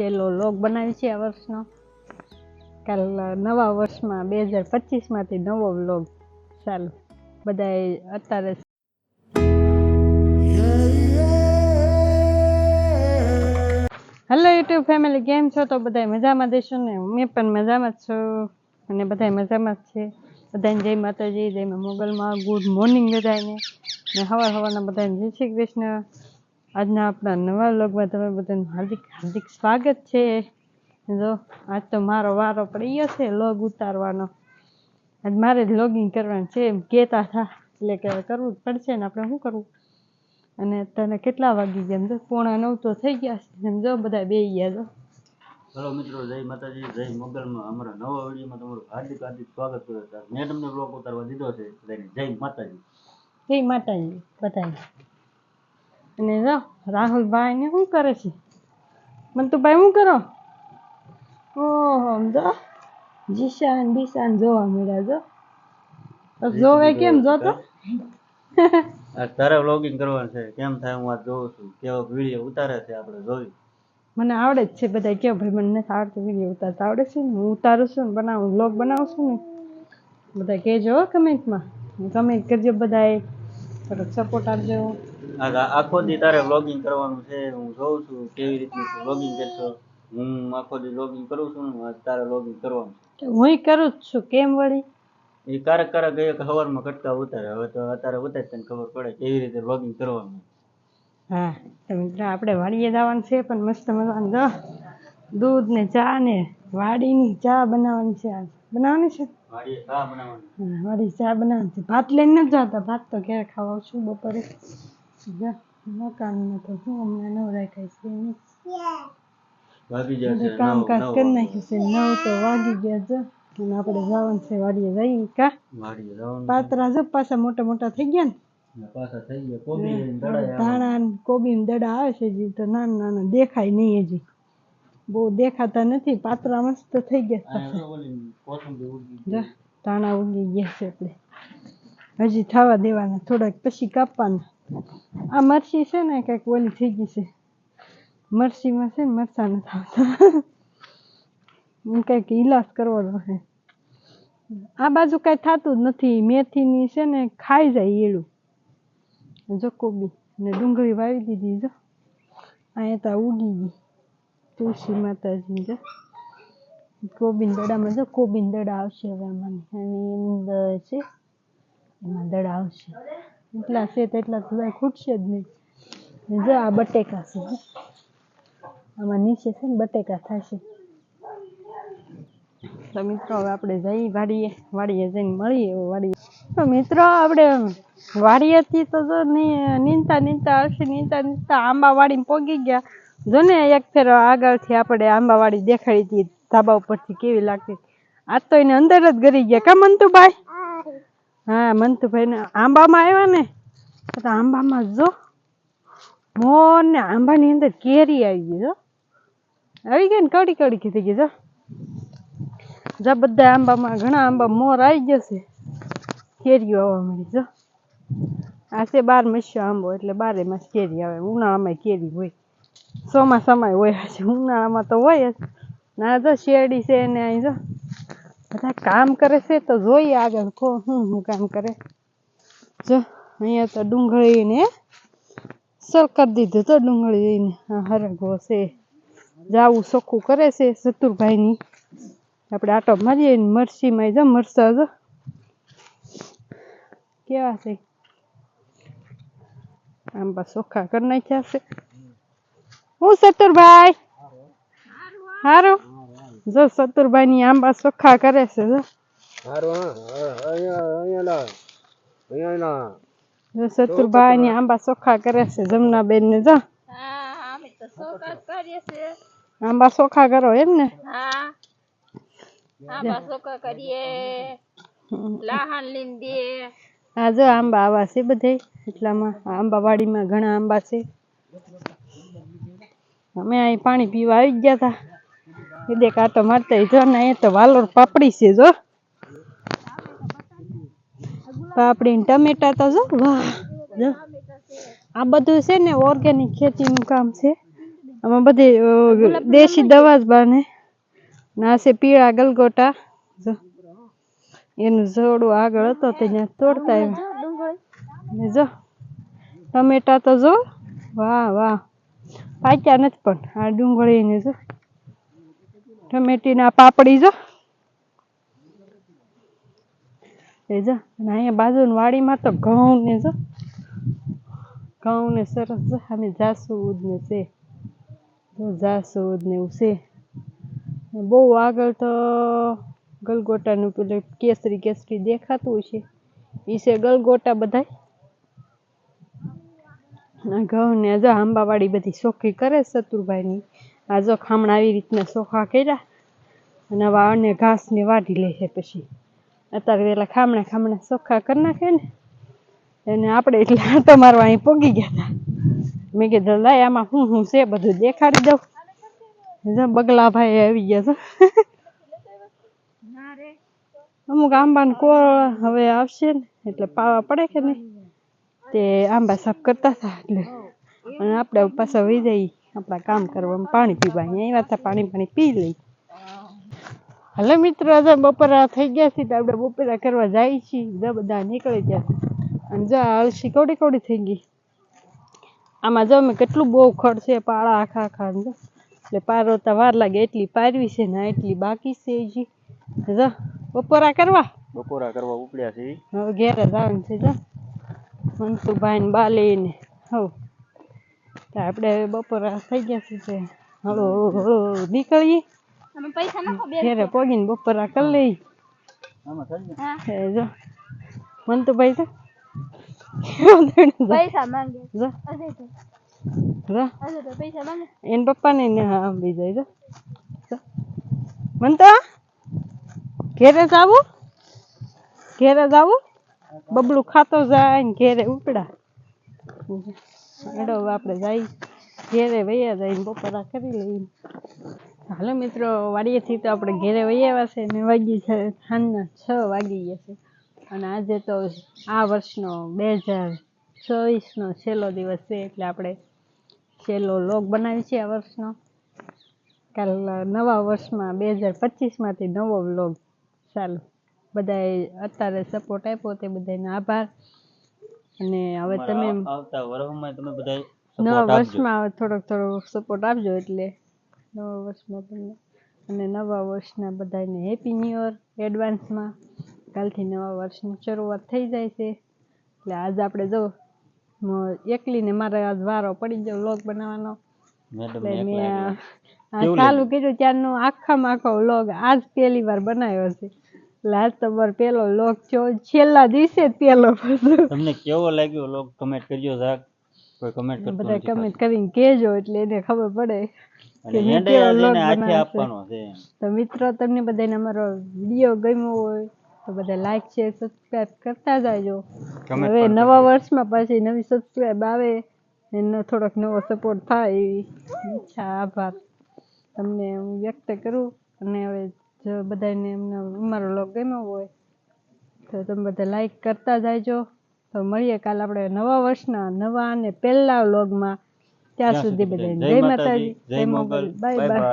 છેલ્લો લોગ બનાવ્યો છે આ વર્ષનો. કાલ નવા વર્ષમાં બે હજાર પચીસમાંથી નવો વ્લોગ ચાલો. બધાએ અત્યારે હેલો યુટ્યુબ ફેમિલી કેમ છો? તો બધા મજામાં દેશો ને? મેં પણ મજામાં જ છું. અને બધા મજામાં જ છે. બધાને જય માતાજી, જય મોગલમાં. ગુડ મોર્નિંગ બધાને ને હવાર હવારના બધાને જય શ્રી કૃષ્ણ. આજના આપણા નવા વ્લોગમાં તમે બધાનું હાર્દિક હાર્દિક સ્વાગત છે. જો આજ તો મારો વારો પડી ગયો છે લોગ ઉતારવાનો. આજ મારે જ લોગિંગ કરવાનું છે એમ કહેતા હતા. એટલે કે કરવું જ પડશે ને આપણે શું કરવું? અને તને કેટલા વાગી ગયા? સમજો પોણા નવ તો થઈ ગયા છે. એમ જો બધા બે ગયા જો. હેલો મિત્રો જય માતાજી જય મોગલમાં. અમારા નવા વિડીયોમાં તમારું હાર્દિક હાર્દિક સ્વાગત કરું મેં તમને બ્લોગ ઉતારવા દીધો છે. જય માતાજી. જય માતાજી બધાને અને જો રાહુલભાઈ ને શું કરે છે? મંતુભાઈ શું કરો? ઓહો જો. જીશાન બીશાન જોવા મળ્યા જો. જોવે કેમ જો તો આ તારે વ્લોગિંગ કરવાનું છે. કેમ થાય હું આ જોઉં છું. કેવો વીડિયો ઉતારે છે આપણે જોયું મને આવડે જ છે બધા કેવો ભાઈ મને નથી આવડતું વીડિયો ઉતારતા. આવડે છે ને? હું ઉતારું છું ને બનાવું વ્લોગ બનાવું છું ને. બધા કહેજો હો કમેન્ટમાં કમેન્ટ કરજો બધાએ થોડોક સપોર્ટ આપજો. આખો દી તારે વ્લોગિંગ કરવાનું છે હું જોઉં છું કેવી રીતનું વ્લોગિંગ કરશો. હું આખો દી વ્લોગિંગ કરું છું ને તારે વ્લોગિંગ કરવાનું હું કરું જ છું કેમ વળી? એ કારક કારક એક સવારમાં કટકા ઉતારે હવે તો અત્યારે ઉતારે તને ખબર પડે કેવી રીતે વ્લોગિંગ કરવાનું હા મિત્રો આપણે વાડીએ જવાનું છે પણ મસ્ત મજાનું જો દૂધ ને ચા ને વાડીની ચા બનાવવાની છે આજ. બનાવવાની છે? વાડીએ ચા બનાવવાની. વાડી ચા બનાવવાની છે. ભાત લઈને નથી જતા ભાત તો ઘેર ખાવા છું બપોરે. જા મકાનમાં તો શું હમણાં નવ રાખાય છે નહીં વાગી બધું નવ કામકાજ નવ કરી નાખ્યું છે નવ તો વાગી ગયા છે. અને આપણે જવાનું છે વાડીએ જઈએ કા? વાડીએ જવાનું છે. પાતરા પાછા મોટા મોટા થઈ ગયા ને? ને પાછા થઈ ગયા કોબી લઈને દડાય. ધાણા ને કોબી ને દડા આવે છે હજી તો નાના નાના દેખાય નહીં હજી. બહુ દેખાતા નથી પાતરા મસ્ત થઈ ગયા. છે જો જો ધાણા ઉગી ગયા છે આપણે. હજી થવા દેવાના થોડાક પછી કાપવાના. આ મરસી છે ને કંઈક ઓલી થઈ ગઈ છે. મરચીમાં છે ને મરસા નથી આવતા. કંઈક ઈલાજ કરવાનો છે. આ બાજુ કાંઈ થતું જ નથી. મેથીની છે ને ખાઈ જાય એળું જો કોબી. ને ડુંગળી વાવી દીધી જો. અહીંયા તો ઉગી ગઈ. તુલસી માતાજી જો. કોબીન દડામાં જો કોબીન દડા આવશે હવે આમાં. એની અંદર છે. એમાં દડા આવશે. એટલા છે ખૂટશે જ નહીં. જો આ બટેકા છે આમાં નીચે છે ને બટેકા થશે. તો મિત્રો, હવે આપણે જઈ વાડીએ વાડીએ જઈને મળીએ વાડીએ. તો મિત્રો, આપણે વાડીએથી તો જો નીંદતા નીંદતા હશે, નીંદતા નીંદતા આંબાવાડીમાં પોગી ગયા. જો ને એક ફેર આગળથી આપણે આંબાવાડી દેખાડી હતી, ધાબા ઉપરથી કેવી લાગતી આજ તો એને અંદર જ ગરી ગયા. કા મંતુભાઈ હા મંતુભાઈ ને આંબામાં આવ્યા ને, તો આંબામાં જો મોર ને આંબાની અંદર કેરી આવી ગઈ, જો. આવી ગઈ ને, કડી કડી થઈ ગઈ, જો. જા બધા આંબામાં, ઘણા આંબા મોર આવી છે. કેરીઓ આવવા મળી, જો. આ છે બાર મસ્યો આંબો, એટલે બારે માસ કેરી આવે. ઉનાળામાં કેરી હોય. ચોમાસામાં હોય, હજી ઉનાળામાં તો હોય જ. ના, જો શેરડી છે ને અહીં, જો. બધા કામ કરે છે તો જોઈએ આગળ. કો શું શું કામ કરે? જો, અહીંયા તો ડુંગળીને સર કરી દીધું તો ડુંગળી ને આ હરગવો છે. જાવું ચોખ્ખું કરે છે ચતુરભાઈની આપણે આટો મારીએ ને મરચીમાં જો મરસા જો. કેવા છે? આંબા ચોખ્ખા કરી નાખ્યા છે. હું ચતુરભાઈ હારું? જો ચતુરભાઈ ની આંબા ચોખ્ખા કરે છે જો. જો ચતુરભાઈ ની આંબા ચોખ્ખા કરે છે જમનાબેન ને જો. આંબા ચોખ્ખા કરો એમ ને? હા જો આંબા આવા છે બધે એટલામાં. આંબા વાડીમાં ઘણા આંબા છે. અમે અહીં પાણી પીવા આવી ગયા હતા એ દે કાંટો મારતા જો ને એ તો વાલોર પાપડી છે જો. પાપડી ટમેટા તો જો, વાહ આ બધું છે ને ઓર્ગેનિક ખેતીનું કામ છે. આમાં બધી દેશી દવા જ બને. ના છે પીળા ગલગોટા, જો. એનું જોડું આગળ હતો તે ત્યાં તોડતા આવ્યા. ને જો, ટમેટા તો જો, વાહ વાહ. પાક્યા નથી પણ, આ ડુંગળી ને જો. ટમેટીના પાપડી જો. એ જો, અને અહીંયા બાજુની વાડીમાં તો ઘઉં ને જો. ઘઉં ને સરસ જો, અને જાસૂદ ને છે. જો જાસૂદ ને એવું છે. બહુ આગળ તો ગલગોટાનું પેલું કેસરી કેસરી દેખાતું છે. એ છે ગલગોટા બધાય. ઘઉં ને જો આંબાવાડી બધી ચોખ્ખી કરે છે ચતુરભાઈની આ જો ખામણા આવી રીતના સોખા કર્યા અને વાળને ઘાસને ઘાસ વાઢી લે છે પછી. અત્યારે પેલા ખામણા ખામણા સોખા કરી નાખે ને. એને આપણે એટલે આંટો મારવા અહીં પોગી ગયા હતા મેં કીધું, લાય, આમાં હું શું છે બધું દેખાડી દઉં. બગલા બગલાભાઈ આવી ગયા છે. અમુક આંબાને કોળ હવે આવશે ને, એટલે પાવા પડે કે નહીં? તે આંબા સાફ કરતા હતા એટલે. અને આપણે પાછા વહી જઈ આપણા કામ કરવામાં પાણી પીવા અહીંયા આવ્યા હતા પાણી પાણી પી લઈ. હલો મિત્રો આજે બપોરા થઈ ગયા છે તો આપણે બપોરા કરવા જાય છીએ. જો બધા નીકળી ગયા. અને જો અળસી કવડી કવડી થઈ ગઈ. આમાં જો અમે કેટલું બહુ ખડ છે પાળા આખા આખા જો. એટલે પારોતા વાર લાગે એટલી પારવી છે ને એટલી બાકી છે હજી. જો બપોરા કરવા? બપોરા કરવા ઉપડ્યા છે. હવે ઘેરે જવાનું છે જો. મનસુભાઈ ને બાલી ને હવ. તો આપણે બપોર થઈ ગયા છે તે હળો હળો નીકળીએ. ઘેરે પોગીને બપોરા કરી લઈ જો પૈસા માંગે. જો. અરે તો. જો. તો પૈસા માંગે. એને પપ્પાને ને આપી જાય જો. મન તો ઘેરે જાવું ઘેરે જાવું બબલું ખાતો જાય ને ઘેરે ઉપડા. હેડો આપણે જઈ ઘેરે વૈયા જઈને બપોરા કરી લઈએ. હાલો મિત્રો, વાડીએથી તો આપણે ઘેરે વહી આવ્યા ને વાગી છે સાંજના છ વાગી ગયા છે. અને આજે તો આ વર્ષનો બે હજાર ચોવીસનો છેલ્લો દિવસ છે, એટલે આપણે છેલ્લો લોગ બનાવી છે આ વર્ષનો. કાલ નવા વર્ષમાં બે હજાર પચીસમાંથી નવો વ્લોગ ચાલુ. બધાએ અત્યારે સપોર્ટ આપ્યો તે બધાનો આભાર. અને હવે તમે આવતા વર્ષમાં તમે બધા નવા. વર્ષમાં થોડોક થોડો સપોર્ટ આપજો એટલે નવા વર્ષમાં તમને અને નવા વર્ષના બધાને હેપી ન્યુ યર એડવાન્સમાં કાલથી નવા વર્ષની શરૂઆત થઈ જાય છે. એટલે આજ આપણે જો એકલી એકલીને મારે આજ વારો પડી ગયો વ્લોગ બનાવવાનો. એટલે મેં ચાલુ કર્યું ત્યારનો આખામાં આખો વ્લોગ આજ પહેલી વાર બનાવ્યો છે. એટલે આજ પેલો લોક છો છેલ્લા દિવસે જ પહેલો તમને કેવો લાગ્યો લોક? કમેન્ટ કરજો જરાક. કોઈ કમેન્ટ કરતો બધા કમેન્ટ કરીને કહેજો એટલે એને ખબર પડે છે. છે તો મિત્રો તમને બધાને અમારો વીડિયો ગમ્યો હોય તો બધા લાઈક શેર સબસ્ક્રાઈબ કરતા જાજો. હવે નવા વર્ષમાં પાછી નવી સબસ્ક્રાઈબ આવે એનો થોડોક નવો સપોર્ટ થાય એવી. ઈચ્છા આભાર. તમને હું વ્યક્ત કરું અને હવે જો બધાને એમને અમારો લોગ ગમ્યો હોય તો તમે બધા લાઈક કરતા જાયજો. તો મળીએ કાલ આપણે નવા વર્ષના નવા અને પહેલા વ્લોગમાં ત્યાં સુધી બધાને જય માતાજી જય મોગલ બાય બાય